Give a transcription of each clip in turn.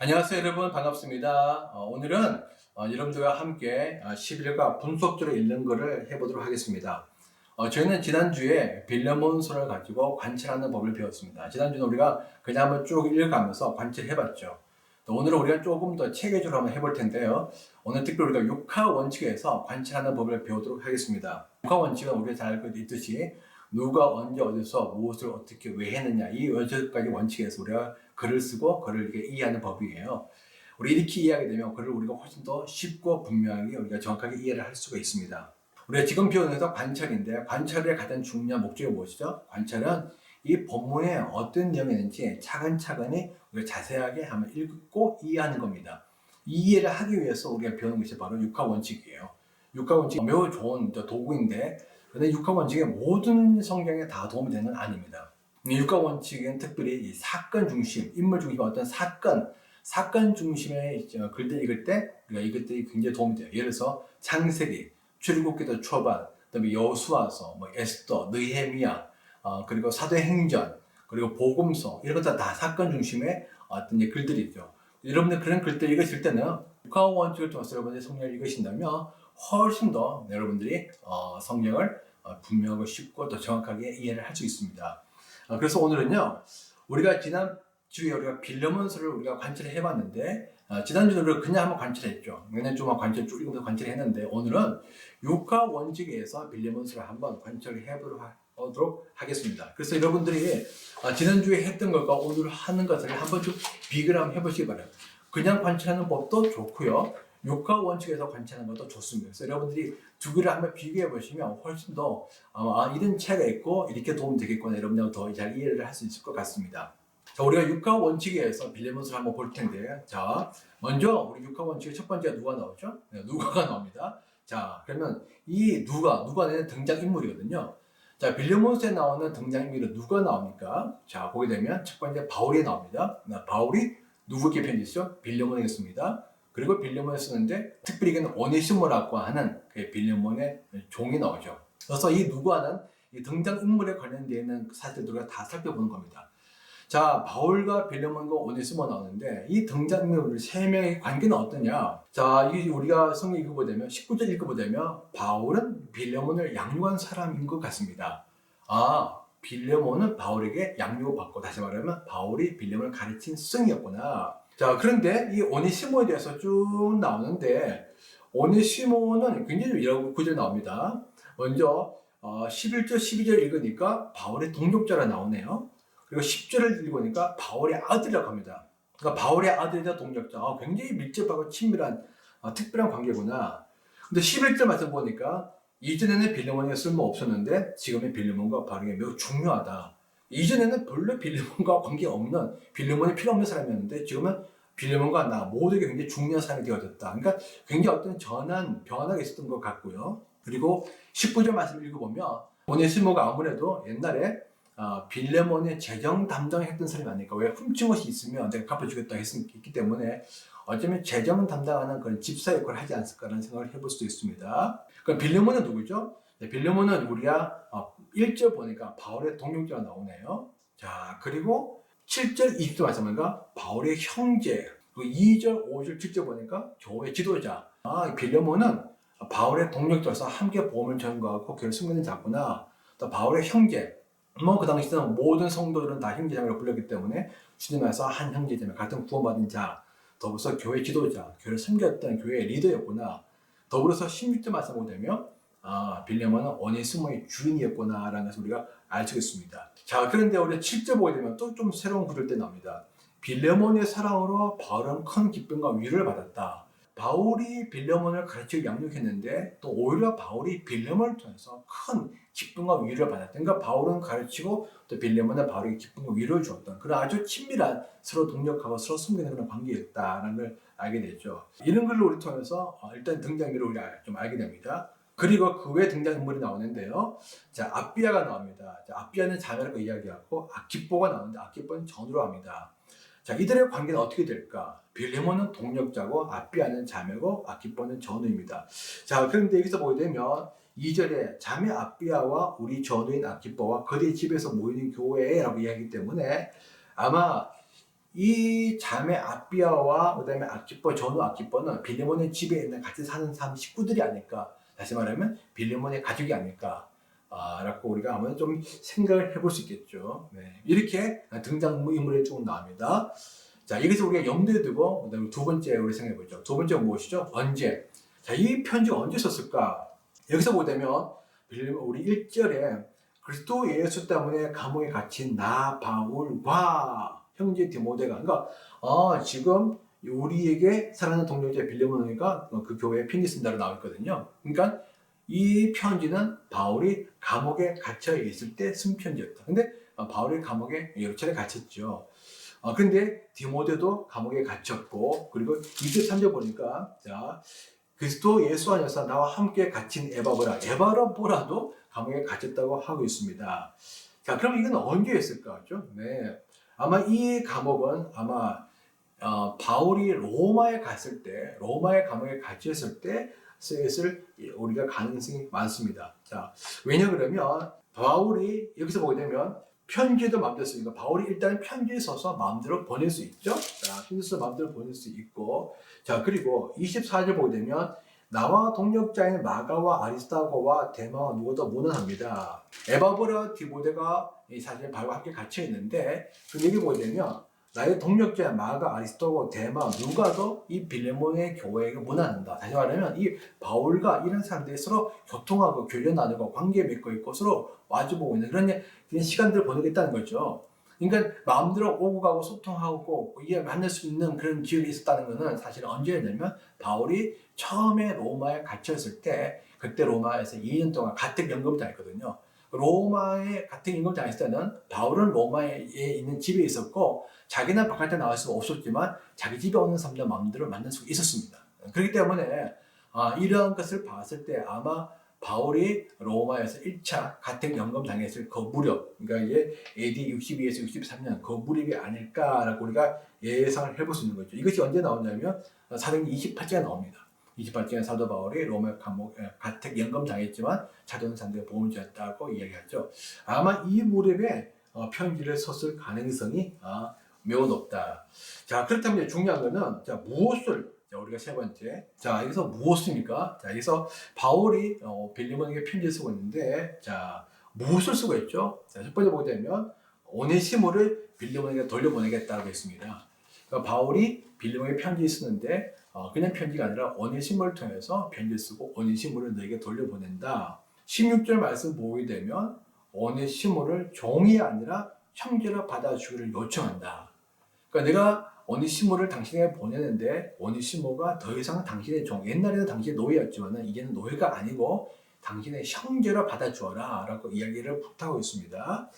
안녕하세요 여러분 반갑습니다. 어, 오늘은 어, 여러분들과 함께 어, 11과 분석적으로 읽는 것을 해보도록 하겠습니다. 어, 저희는 지난주에 빌레몬서를 가지고 관찰하는 법을 배웠습니다. 지난주는 우리가 그냥 한번 쭉 읽어가면서 관찰해봤죠. 또 오늘은 우리가 조금 더 체계적으로 한번 해볼 텐데요. 오늘 특별히 우리가 육하 원칙에서 관찰하는 법을 배우도록 하겠습니다. 육하 원칙은 우리가 잘 알고 있듯이 누가 언제 어디서 무엇을 어떻게 왜 했느냐 이 여섯 가지 원칙에서 우리가 글을 쓰고 글을 이해하는 법이에요. 우리 이렇게 이해하게 되면 글을 우리가 훨씬 더 쉽고 분명하게 우리가 정확하게 이해를 할 수가 있습니다. 우리가 지금 것은 관찰인데 관찰의 가장 중요한 목적이 무엇이죠? 관찰은 이 본문에 어떤 내용이 있는지 차근차근히 우리가 자세하게 한번 읽고 이해하는 겁니다. 이 이해를 하기 위해서 우리가 배우는 것이 바로 육하 원칙이에요. 육하 원칙 매우 좋은 도구인데 그런데 육하 원칙이 모든 성경에 다 도움이 되는 건 아닙니다. 이 육하 원칙은 특별히 이 사건 중심, 인물 중심 어떤 사건, 사건 중심의 글들 읽을 때 우리가 읽을 때 굉장히 도움이 돼요. 예를 들어서 창세기, 출애굽기도 초반, 그다음에 여수아서, 뭐 에스더, 느헤미야, 어, 그리고 사도행전, 그리고 복음서 이런 것들 다 사건 중심의 어떤 글들이죠. 여러분들 그런 글들 읽으실 때는 육하 원칙을 통해서 여러분들이 성경을 읽으신다면 훨씬 더 여러분들이 어, 성경을 어, 분명하고 쉽고 더 정확하게 이해를 할 수 있습니다. 어, 그래서 오늘은요, 우리가 지난 주에 우리가 빌레몬서를 우리가 관찰을 해봤는데, 어, 우리가 그냥 한번 관찰했죠. 그냥 좀 관찰 쭉 읽으면서 관찰했는데, 오늘은 육하 원칙에서 빌레몬서를 한번 관찰을 해보도록 하겠습니다. 그래서 여러분들이 어, 지난주에 했던 것과 오늘 하는 것을 한번 좀 비교를 한번 해보시기 바랍니다. 그냥 관찰하는 법도 좋고요. 육하 원칙에서 관찰하는 것도 좋습니다. 그래서 여러분들이 두 개를 한번 비교해 보시면 훨씬 더 어, 아, 이런 차이가 있고 이렇게 도움이 되겠구나 여러분들 더잘 이해를 할 수 있을 것 같습니다. 자, 우리가 육하 원칙에서 빌레몬스를 한번 볼 텐데, 자, 먼저 우리 육하 원칙의 첫 번째가 누가 나오죠? 네, 누가가 나옵니다. 자, 그러면 이 누가, 누가는 등장 인물이거든요. 자, 빌레몬스에 나오는 등장 인물은 누가 나옵니까? 자, 보게 되면 첫 번째 바울이 나옵니다. 네, 바울이 누구에게 편지죠? 빌레몬에겠습니다. 그리고 빌레몬을 쓰는데 특별히 이건 오네시모라고 하는 그 빌레몬의 종이 나오죠. 그래서 이 누구와는 이 등장 인물에 관련되어 있는 사실들을 우리가 다 살펴보는 겁니다. 자, 바울과 빌레몬과 오네시모 나오는데 이 등장 인물 세 명의 관계는 어떠냐? 자, 이 우리가 성경 읽어보자면 19절 읽어보자면 바울은 빌레몬을 양육한 사람인 것 같습니다. 아, 빌레몬은 바울에게 양육을 받고 다시 말하면 바울이 빌레몬을 가르친 스승이었구나. 자, 그런데 이 오네시모에 대해서 쭉 나오는데, 오네시모는 굉장히 여러 구절 나옵니다. 먼저, 어, 11절, 12절 읽으니까 바울의 동족자라 나오네요. 그리고 10절을 읽으니까 바울의 아들이라고 합니다. 그러니까 바울의 아들이자 동족자. 아, 굉장히 밀접하고 친밀한, 아, 특별한 관계구나. 근데 11절 말씀 보니까, 이전에는 빌레몬이 쓸모 없었는데, 지금의 빌레몬과 바울이 매우 중요하다. 이전에는 별로 빌레몬과 관계 없는 빌레몬이 필요 없는 사람이었는데 지금은 빌레몬과 나 모두에게 굉장히 중요한 사람이 되어졌다. 그러니까 굉장히 어떤 전환, 변화가 있었던 것 같고요. 그리고 19절 말씀 읽어보면 오네시모가 아무래도 옛날에 어, 빌레몬의 재정 담당했던 사람이 아닐까. 왜 훔친 것이 있으면 내가 갚아주겠다 했기 때문에 어쩌면 재정 담당하는 그런 집사 역할을 하지 않을까라는 생각을 해볼 수도 있습니다. 그럼 빌레몬은 누구죠? 네, 빌레몬은 우리가 어, 1절 보니까 바울의 동역자가 나오네요. 자, 그리고 7절, 20절 말씀하니까 바울의 형제. 그리고 2절, 5절, 7절 보니까 교회 지도자. 아, 빌레몬은 바울의 동역자로서 함께 보험을 전거하고 교회 승리를 잡구나. 또 바울의 형제. 뭐 그 당시에는 모든 성도들은 다 형제자매로 불렸기 때문에 주님에서 한 형제자매 같은 구원받은 자. 더불어서 교회 지도자, 교회를 섬겼던 교회의 리더였구나. 더불어서 16절 말씀 보자면 아, 빌레몬은 오네시모의 주인이었구나라는 것을 우리가 알 수 있습니다. 자, 그런데 우리 7절 보게 되면 또 좀 새로운 구절 때 나옵니다. 빌레몬의 사랑으로 바울은 큰 기쁨과 위로를 받았다. 바울이 빌레몬을 가르치고 양육했는데 또 오히려 바울이 빌레몬을 통해서 큰 기쁨과 위로를 받았다. 그러니까 바울은 가르치고 또 빌레몬은 바울에게 기쁨과 위로를 주었던 그런 아주 친밀한 서로 동력하고 서로 숨기는 그런 관계였다라는 걸 알게 됐죠. 이런 걸로 우리 통해서 어, 일단 등장인물을 우리가 좀 알게 됩니다. 그리고 그 외 등장인물이 나오는데요. 자, 아비아가 나옵니다. 자, 아비아는 자매라고 이야기하고 아키뽀가 나오는데 아키뽀는 전우로 합니다. 자, 이들의 관계는 어떻게 될까? 빌레몬은 동력자고 아비아는 자매고 아키뽀는 전우입니다. 자, 그런데 여기서 보게 되면 2절에 자매 아비아와 우리 전우인 아키뽀와 그들의 집에서 모이는 교회라고 이야기하기 때문에 아마 이 자매 아비아와 그다음에 아키퍼 전후 아키퍼는 빌레몬의 집에 있는 같이 사는 사람 식구들이 아닐까 다시 말하면 빌레몬의 가족이 아닐까 아, 라고 우리가 한번 좀 생각을 해볼 수 있겠죠. 네. 이렇게 등장인물이 쭉 나옵니다. 자, 여기서 우리가 염두에 두고, 그 다음에 두 번째 우리 생각해 보죠. 두 번째가 무엇이죠? 언제? 자, 이 편지가 언제 썼을까? 여기서 보자면, 우리 1절에 그리스도 예수 때문에 감옥에 갇힌 나 바울과 형제 디모데가, 그러니까, 아, 지금 우리에게 사랑하는 동료자 빌레몬이가 그 교회에 나와 있거든요. 그러니까 이 편지는 바울이 감옥에 갇혀 있을 때 쓴 편지였다. 근데 어, 바울이 감옥에 여러 차례 갇혔죠. 어, 근데 디모데도 감옥에 갇혔고 그리고 23절 보니까 자 그리스도 예수 안에서 나와 함께 갇힌 에바보라 에바라보라도 감옥에 갇혔다고 하고 있습니다. 자 그럼 이건 언제 했을까죠? 네 아마 이 감옥은 아마 어, 바울이 로마에 갔을 때 로마의 감옥에 갇혔을 때 쓰였을 우리가 가능성이 많습니다. 자, 왜냐 그러면 바울이 여기서 보게 되면 편지도 마음대로 쓰니까 바울이 일단 편지에 써서 마음대로 보낼 수 있죠. 자, 편지 써서 마음대로 보낼 수 있고 자, 그리고 24절 보게 되면 나와 동력자인 마가와 아리스타고와 데마와 누구도 무난합니다. 에바브라 디모데가 이 사실 바울과 함께 갇혀 있는데 그 얘기 보게 되면 나의 동력자 마가 아리스토고 데마 누가도 이 빌레몬의 교회에게 무난한다. 다시 말하면 이 바울과 이런 사람들이 서로 교통하고 교류 나누고 관계 맺고 있고 서로 마주보고 있는 그런, 시간들을 보내겠다는 거죠. 그러니까 마음대로 오고 가고 소통하고 이게 만날 수 있는 그런 기회가 있었다는 것은 사실 언제였냐면 바울이 처음에 로마에 갇혔을 때 그때 로마에서 2년 동안 가택 연금을 당했거든요. 로마에 같은 임금 당했을 때는 바울은 로마에 있는 집에 있었고 자기는 바깥에 수가 없었지만 자기 집에 오는 사람들 마음대로 만날 수 있었습니다. 그렇기 때문에 아, 이러한 것을 봤을 때 아마 바울이 로마에서 1차 가택 연금 당했을 그 무렵, 그러니까 이게 AD 62에서 63년 그 무렵이 아닐까라고 우리가 예상을 해볼 수 있는 거죠. 이것이 언제 나오냐면 사도행 28장에 나옵니다. 28장에 사도 바울이 로마 감옥 가택 연금 당했지만 자돈 상대 보험을 줬다고 이야기하죠. 아마 이 무렵에 어, 편지를 썼을 가능성이 아, 매우 높다. 자, 그렇다면 중요한 거는, 자, 무엇을, 자, 우리가 세 번째. 자, 여기서 무엇입니까? 자, 여기서 바울이, 어, 빌리몬에게 편지를 쓰고 있는데, 자, 무엇을 쓰고 있죠? 자, 첫 번째 보게 되면, 오네시모를 빌리몬에게 돌려보내겠다고 했습니다. 그러니까 바울이 빌리몬에게 편지 쓰는데, 어, 그냥 편지가 아니라 오네시모를 통해서 편지를 쓰고, 오네시모를 너에게 돌려보낸다. 16절 말씀 보게 되면, 오네시모를 종이 아니라 형제로 받아주기를 요청한다. 그러니까 내가 오니시모를 당신에게 보내는데 오니시모가 더 이상 당신의 종, 옛날에는 당신의 노예였지만 이제는 노예가 아니고 당신의 형제로 받아주어라 라고 이야기를 부탁하고 있습니다.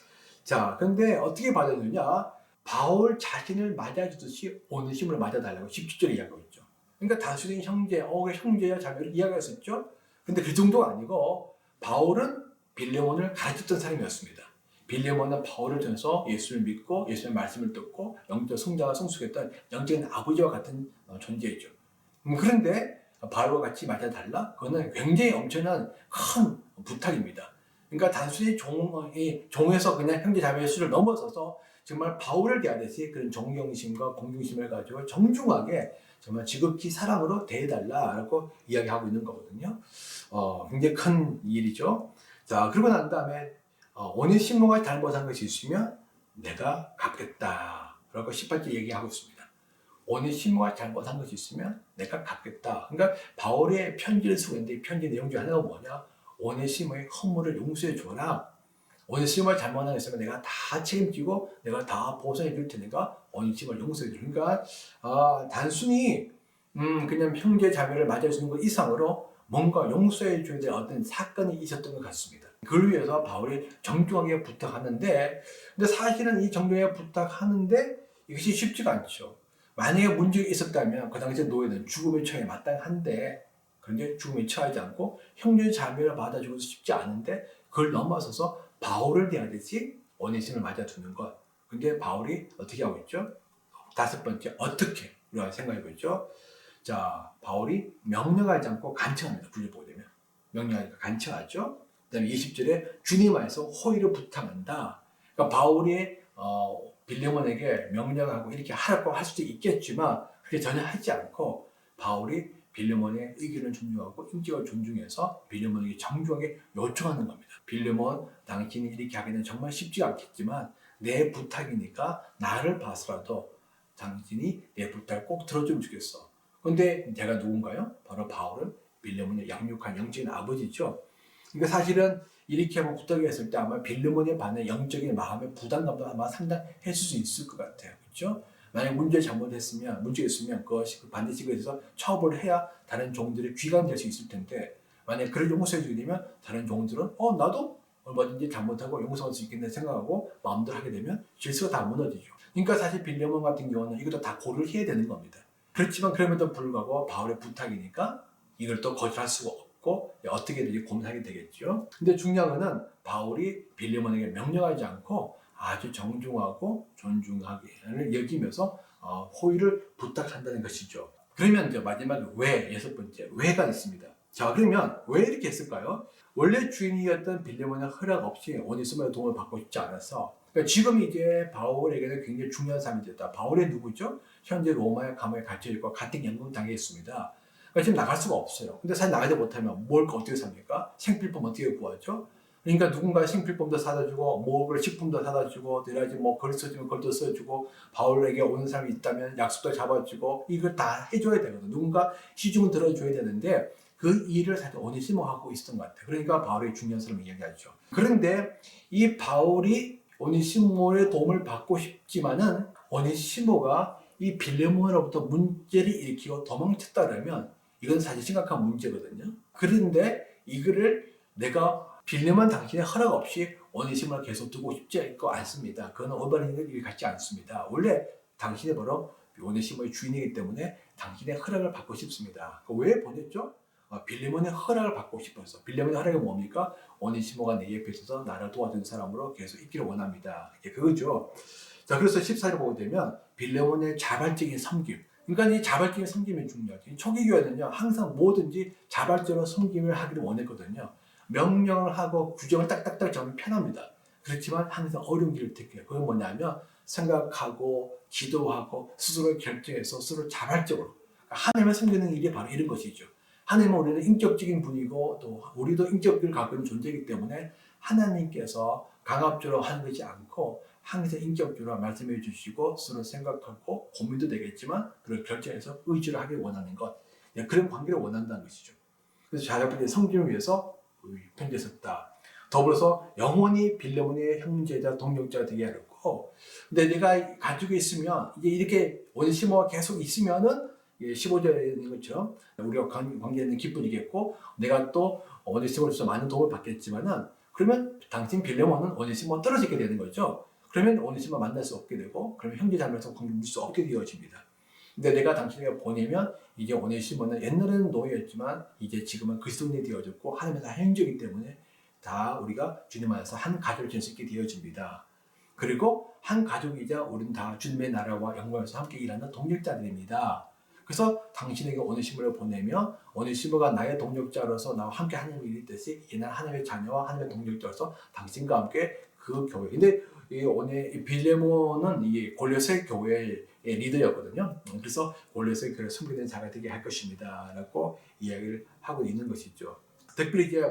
자, 근데 어떻게 받아주느냐? 바울 자신을 맞아주듯이 오니시모를 맞아달라고 17절에 이야기하고 있죠. 그러니까 단순히 형제, 어, 형제야 자매를 있죠. 근데 그 정도가 아니고 바울은 빌레몬을 가르쳤던 사람이었습니다. 빌레몬은 바울을 통해서 예수를 믿고 예수의 말씀을 듣고 영적 성장을 성숙했던 영적인 아버지와 같은 어, 존재이죠. 음, 그런데 바울과 같이 맞아 달라? 그거는 굉장히 엄청난 큰 부탁입니다. 그러니까 단순히 종, 종에서 그냥 형제 자매의 수를 넘어서서 정말 바울을 대하듯이 그런 존경심과 공경심을 가지고 정중하게 정말 지극히 사랑으로 대해달라라고 이야기하고 있는 거거든요. 어, 굉장히 큰 일이죠. 자, 그러고 난 다음에 어, 오네시모가 잘못한 것이 있으면 내가 갚겠다. 라고 18절 얘기하고 있습니다. 오네시모가 잘못한 것이 있으면 내가 갚겠다. 그러니까 바울의 편지를 쓰고 있는데 편지 내용 중 하나가 뭐냐? 오네시모의 허물을 용서해 줘라. 오네시모가 잘못한 것이 있으면 내가 다 책임지고 내가 다 보상해 줄 테니까 오네시모를 용서해 줘. 그러니까 아, 단순히 음, 그냥 형제 자매를 맞아주는 것 이상으로 뭔가 용서해 줘야 될 어떤 사건이 있었던 것 같습니다. 그걸 위해서 바울이 정중하게 부탁하는데, 근데 사실은 이 정중하게 부탁하는데 이것이 쉽지가 않죠. 만약에 문제가 있었다면 그 당시 노예는 죽음의 처에 마땅한데, 그런데 죽음에 처하지 않고 형제 자매를 받아주고 싶지 않은데 그걸 넘어서서 바울을 대하듯이 원해심을 맞아두는 것. 근데 바울이 어떻게 하고 있죠? 다섯 번째, 어떻게? 우리가 생각해 보죠. 자, 바울이 명령하지 않고 간청합니다. 분류 보게 되면. 명령하니까 간청하죠. 그 다음에 20절에 주님 안에서 호의를 부탁한다. 그러니까 바울이 어, 빌레몬에게 명령하고 이렇게 하라고 할 수도 있겠지만 그렇게 전혀 하지 않고 바울이 빌레몬의 의견을 존중하고 인격을 존중해서 빌레몬에게 정중하게 요청하는 겁니다. 빌레몬, 당신이 이렇게 하기는 정말 쉽지 않겠지만 내 부탁이니까 나를 봐서라도 당신이 내 부탁을 꼭 들어주면 좋겠어. 근데 제가 누군가요? 바로 바울은 빌레몬의 양육한 영적인 아버지죠. 그러니까 사실은 이렇게 한번 부탁했을 때 아마 빌레몬에 반해 영적인 마음의 부담감도 아마 상당했을 수 있을 것 같아요. 그렇죠? 만약 문제 잘못했으면 문제 있으면 그것이 반드시 그래서 처벌을 해야 다른 종들이 귀감될 수 있을 텐데 만약 그를 용서해 주게 되면 다른 종들은 어 나도 얼마든지 잘못하고 용서할 수 있겠네 생각하고 마음대로 하게 되면 질서가 다 무너지죠. 그러니까 사실 빌레몬 같은 경우는 이것도 다 고려를 해야 되는 겁니다. 그렇지만 그럼에도 불구하고 바울의 부탁이니까 이걸 또 거절할 수가 없 고 어떻게 될지 고민하게 되겠죠. 근데 중요한 거는 바울이 빌레몬에게 명령하지 않고 아주 정중하고 존중하게 여기면서 어, 호의를 부탁한다는 것이죠. 그러면 이제 마지막에 왜 여섯 번째 왜가 있습니다. 자 그러면 왜 이렇게 했을까요? 원래 주인이었던 빌레몬의 허락 없이 오니스모의 도움을 받고 싶지 않아서 그러니까 지금 이제 바울에게는 굉장히 중요한 사람이 됐다. 바울의 누구죠? 현재 로마의 감옥에 갇혀 있고 같은 연금 당해 있습니다. 그러니까 지금 나갈 수가 없어요. 근데 사실 나가지 못하면 뭘 어떻게 삽니까? 생필품 어떻게 구하죠? 그러니까 누군가 생필품도 사다 주고 먹을 식품도 사다 주고 내라지 뭐 글 써주면 글도 써주고 바울에게 오는 사람이 있다면 약속도 잡아주고 이걸 다 해줘야 되거든. 누군가 시중은 들어줘야 되는데 그 일을 사실 오니시모 하고 있었던 것 같아요. 그러니까 바울이 중요한 사람을 이야기하죠. 그런데 이 바울이 오니시모의 도움을 받고 싶지만은 오니시모가 이 빌레몬으로부터 문제를 일으키고 도망쳤다면 이건 사실 심각한 문제거든요. 그런데 이거를 내가 빌레몬 당신의 허락 없이 오니시모를 계속 두고 싶지 않습니다. 그건 올바른 일이 같지 않습니다. 원래 당신이 바로 오네시모의 주인이기 때문에 당신의 허락을 받고 싶습니다. 그왜 보냈죠? 어, 빌레몬의 허락을 받고 싶어서 빌레몬의 허락이 뭡니까? 오네시모가 내 옆에 있어서 나를 도와준 사람으로 계속 있기를 원합니다. 이게 그거죠. 자 그래서 14절 보게 되면 빌레몬의 자발적인 섬김 그러니까 이 자발적인 섬김이 중요하지. 초기 교회는요 항상 뭐든지 자발적으로 섬김을 하기를 원했거든요. 명령을 하고 규정을 딱딱딱 정하면 편합니다. 그렇지만 항상 어려운 길을 택해요. 그건 뭐냐면 생각하고 기도하고 스스로 결정해서 스스로 자발적으로 하나님을 섬기는 일이 바로 이런 것이죠. 하나님은 우리는 인격적인 분이고 또 우리도 인격을 갖고 있는 존재이기 때문에 하나님께서 강압적으로 하는 것이 않고 항상 인격적으로 말씀해 주시고 서로 생각하고 고민도 되겠지만 그걸 결정해서 의지를 하길 원하는 것 네, 그런 관계를 원한다는 것이죠. 그래서 자녀분의 성김을 위해서 편지에 썼다. 더불어서 영원히 빌레몬의 형제자 동력자가 되게 하려고 근데 내가 가지고 있으면 이제 이렇게 원시모가 계속 있으면은 15절에 있는 것처럼 우리가 관- 관계는 기쁨이겠고 내가 또 오네시모로서 많은 도움을 받겠지만은 그러면 당신 빌레몬은 오네시모 떨어지게 되는 거죠. 그러면 오네시모 만날 수 없게 되고 그러면 형제 자매로서 관계 누릴 수 없게 되어집니다. 근데 내가 당신에게 보내면 이제 오네시모는 옛날에는 노예였지만 이제 지금은 그리스도인이 되어졌고 하나님의 다 형제이기 때문에 다 우리가 주님 안에서 한 가족을 지낼 수 있게 되어집니다. 그리고 한 가족이자 우리는 다 주님의 나라와 영광에서 함께 일하는 동력자들입니다. 그래서 당신에게 오네시모를 보내며 오네시모가 나의 동력자로서 나와 함께 하나님을 이루듯이 옛날 하나님의 자녀와 하나님의 동력자로서 당신과 함께 그 교회. 근데 이 오네 이 빌레몬은 이 골로새 교회의 리더였거든요. 그래서 골로새 교회 섬기는 자가 되게 할 것입니다라고 이야기를 하고 있는 것이죠. 특별히 이제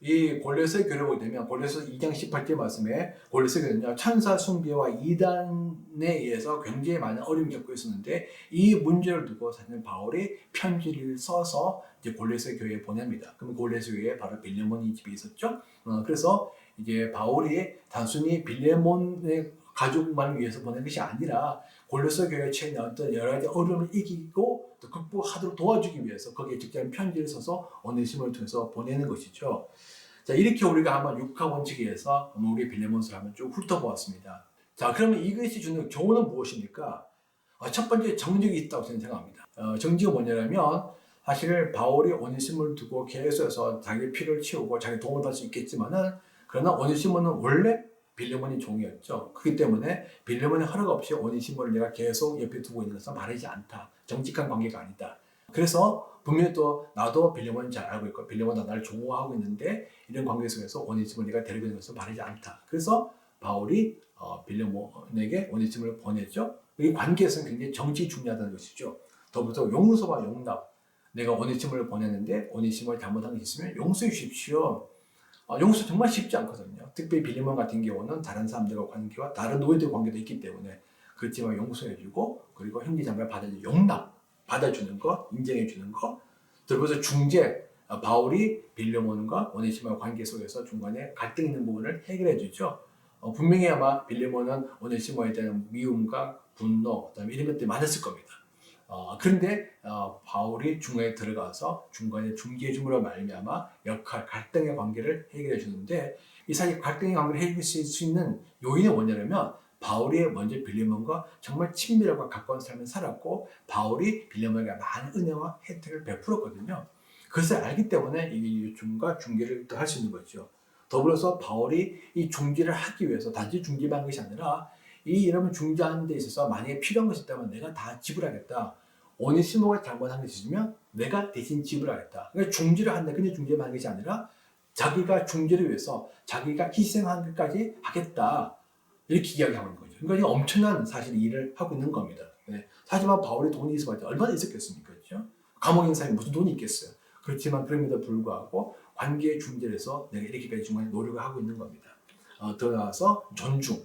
이 골로새 교회를 되면 골로새 2장 18절 말씀에 골로새 교회는요 천사 숭배와 이단에 의해서 굉장히 많은 어려움을 겪고 있었는데 이 문제를 두고 사실 바울이 편지를 써서 이제 골로새 교회에 보냅니다. 그럼 골로새 교회에 바로 빌레몬이 집에 있었죠. 어, 그래서 이제 바울이 단순히 빌레몬의 가족만을 위해서 보낸 것이 아니라 골로새 교회에 처해 어떤 여러 가지 어려움을 이기고 또 극복하도록 도와주기 위해서 거기에 직접 편지를 써서 오네시모를 통해서 보내는 것이죠. 자 이렇게 우리가 한번 육하 원칙에서 우리 빌레몬스를 한번 쭉 훑어보았습니다. 자 그러면 이것이 주는 교훈은 무엇입니까? 어, 첫 번째 정직이 있다고 저는 생각합니다. 어, 정직은 뭐냐면 사실 바울이 오네시모를 두고 계속해서 자기 피를 치우고 자기 도움을 받을 수 있겠지만은 그러나 오네시모는 원래 빌레몬이 종이었죠. 그렇기 때문에 빌레몬의 허락 없이 오네시모를 내가 계속 옆에 두고 있는 것은 바르지 않다. 정직한 관계가 아니다. 그래서 분명히 또 나도 빌레몬을 잘 알고 있고 빌레몬도 나를 좋아하고 있는데 이런 관계 속에서 오네시모를 내가 데리고 있는 것은 바르지 않다. 그래서 바울이 어, 빌레몬에게 오네시모를 보냈죠. 이 관계에서는 굉장히 정치 중요하다는 것이죠. 더불어서 용서와 용납. 내가 오네시모를 보냈는데 오네시모를 잘못한 게 있으면 용서해 주십시오. 어, 용서 정말 쉽지 않거든요. 특별히 빌리몬 같은 경우는 다른 사람들과 관계와 다른 노예들 관계도 있기 때문에 그렇지만 용서해주고 그리고 형제자매를 받아주는 용납 받아주는 거 인정해주는 거 들어서 중재 어, 바울이 빌레몬과 오네시모의 관계 속에서 중간에 갈등 있는 부분을 해결해주죠. 어, 분명히 아마 빌레몬은 오네시모에 대한 미움과 분노 그다음에 이런 것들이 많았을 겁니다. 어, 그런데 어, 바울이 중간에 들어가서 중간에 중재줌으로 말미암아 역할 갈등의 관계를 해결해 주는데 이 사실 갈등의 관계를 해결할 수 있는 요인은 뭐냐면 바울이 먼저 빌레몬과 정말 친밀하고 가까운 삶을 살았고 바울이 빌레몬에게 많은 은혜와 혜택을 베풀었거든요. 그것을 알기 때문에 이 중과 중계를 할 수 있는 거죠. 더불어서 바울이 이 중지를 하기 위해서 단지 중지만 한 것이 아니라 이 이러면 중지하는 데 있어서 만약에 필요한 것이 있다면 내가 다 지불하겠다. 오니시모가 잘못한 것이 있으면 내가 대신 지불하겠다. 그러니까 중지를 한다. 그냥 중지만 한 것이 아니라 자기가 중지를 위해서 자기가 희생한 것까지 하겠다. 이렇게 이야기하는 거죠. 그러니까 엄청난 사실 일을 하고 있는 겁니다. 네. 하지만 바울이 돈이 있어봤자 얼마나 있었겠습니까? 그렇죠? 감옥에 있는 사람이 무슨 돈이 있겠어요. 그렇지만 그럼에도 불구하고 관계의 중재에서 내가 이렇게까지 중간에 노력을 하고 있는 겁니다. 어, 더 나아가서 존중.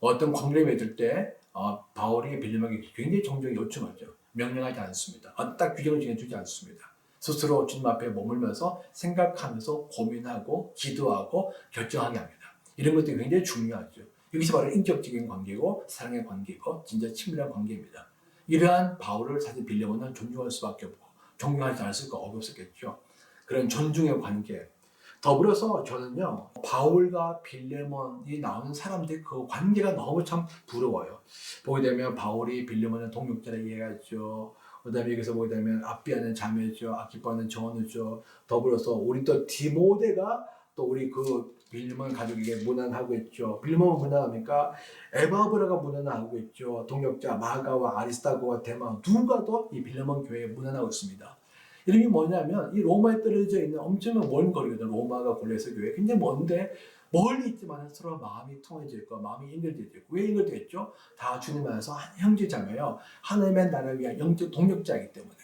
어떤 관계를 맺을 때 어, 바울이 빌림에게 굉장히 정정히 요청하죠. 명령하지 않습니다. 어, 딱 규정을 정해주지 않습니다. 스스로 주님 앞에 머물면서 생각하면서 고민하고 기도하고 결정하게 합니다. 이런 것들이 굉장히 중요하죠. 여기서 바로 인격적인 관계고 사랑의 관계고 진짜 친밀한 관계입니다. 이러한 바울을 사실 빌려오는 존중할 수밖에 없고 존경하지 않을 수가 없었겠죠. 그런 존중의 관계. 더불어서 저는요 바울과 빌레몬이 나오는 사람들 그 관계가 너무 참 부러워요. 보게 되면 바울이 빌레몬의 동역자라 이해하죠. 그다음에 여기서 보게 되면 앞비하는 자매죠, 아키파는 전우죠. 더불어서 우리 또 디모데가 또 우리 그 빌리몬 가족에게 무난하고 있죠. 빌리몬 무난합니까? 에바브라가 무난하고 있죠. 동역자 마가와 아리스타고와 대마 누가 더 이 빌리몬 교회에 무난하고 있습니다. 게 뭐냐면 이 로마에 떨어져 있는 엄청난 먼 거리거든. 로마가 골레스 교회 굉장히 먼데 멀리 있지만 서로 마음이 통해져 있고 마음이 연결되어 있고 왜 연결되어 있죠? 다 주님 안에서 한 형제 자매요. 하나님의 나라를 위한 영적 동력자이기 때문에.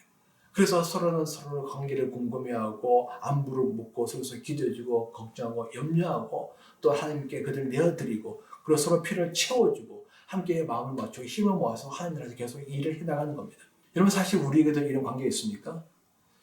그래서 서로는 서로 관계를 궁금해하고 안부를 묻고 서로서 기도해주고 걱정하고 염려하고 또 하나님께 그들을 내어드리고 그리고 서로 필요를 채워주고 함께 마음을 맞추고 힘을 모아서 하나님 나라에서 계속 일을 해나가는 겁니다. 여러분 사실 우리에게도 이런 관계 있습니까?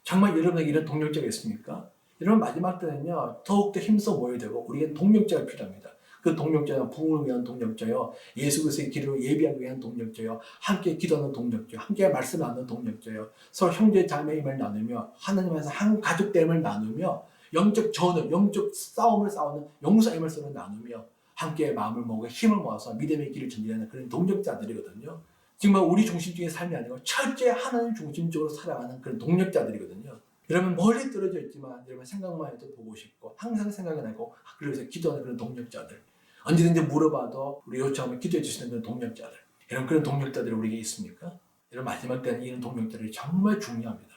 정말 여러분에게 이런 동력자가 있습니까? 여러분 마지막 때는요 더욱더 힘써 모여야 되고 우리에게 동력자가 필요합니다. 그 동력자는 부흥을 위한 동력자요, 예수 그리스도의 길을 예비하기 위한 동력자요, 함께 기도하는 동력자, 함께 말씀 나누는 동력자요, 서로 형제 자매임을 나누며 하나님에서 한 가족됨을 나누며 영적 전을, 영적 싸움을 싸우는 용서임을 서로 나누며 함께 마음을 먹고 힘을 모아서 믿음의 길을 전진하는 그런 동력자들이거든요. 정말 우리 중심적인 삶이 아니고 철저히 하나님 중심적으로 살아가는 그런 동력자들이거든요. 여러분 멀리 떨어져 있지만 여러분 생각만 해도 보고 싶고 항상 생각이 나고 그래서 기도하는 그런 동력자들 언제든지 물어봐도 우리 요청하면 기도해 주시는 그런 동력자들 이런 그런 동력자들이 우리에게 있습니까? 여러분 마지막 때는 이런 동력자들이 정말 중요합니다.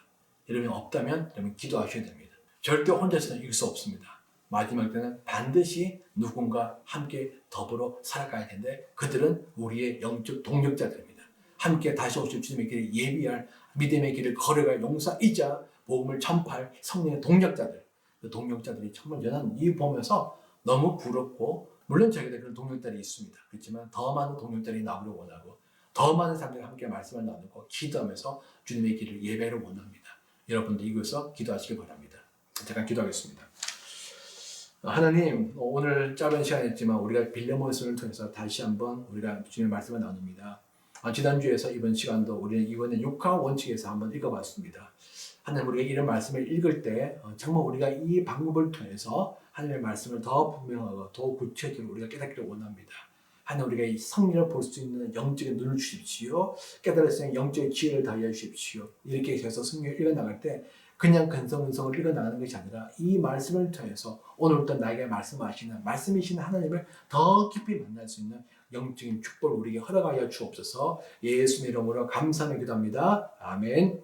여러분이 없다면 여러분 기도하셔야 됩니다. 절대 혼자서는 이길 수 없습니다. 마지막 때는 반드시 누군가 함께 더불어 살아가야 되는데 그들은 우리의 영적 동력자들입니다. 함께 다시 오실 주님의 길을 예비할 믿음의 길을 걸어갈 용사이자 복음을 전파할 성령의 동력자들 그 동력자들이 정말 연한 이 보면서 너무 부럽고 물론 저에게도 그런 동력자들이 있습니다. 그렇지만 더 많은 동력자들이 나오길 원하고 더 많은 사람들과 함께 말씀을 나누고 기도하면서 주님의 길을 예배를 원합니다. 여러분도 이곳에서 기도하시기 바랍니다. 잠깐 기도하겠습니다. 하나님 오늘 짧은 시간이었지만 우리가 빌레몬스를 통해서 다시 한번 우리가 주님의 말씀을 나눕니다. 아, 지난주에서 이번 시간도 우리는 이번에 육하 원칙에서 한번 읽어봤습니다. 하나님 우리가 이런 말씀을 읽을 때 어, 정말 우리가 이 방법을 통해서 하나님의 말씀을 더 분명하고 더 구체적으로 우리가 깨닫기를 원합니다. 하나님 우리가 이 성령을 볼수 있는 영적인 눈을 주십시오. 깨달을 수 있는 영적인 지혜를 다해 주십시오. 이렇게 해서 성령을 읽어나갈 때 그냥 근성근성을 읽어나가는 것이 아니라 이 말씀을 통해서 오늘부터 나에게 말씀하시는 말씀이신 하나님을 더 깊이 만날 수 있는 영적인 축복을 우리에게 허락하여 주옵소서 예수님 이름으로 감사하며 기도합니다. 아멘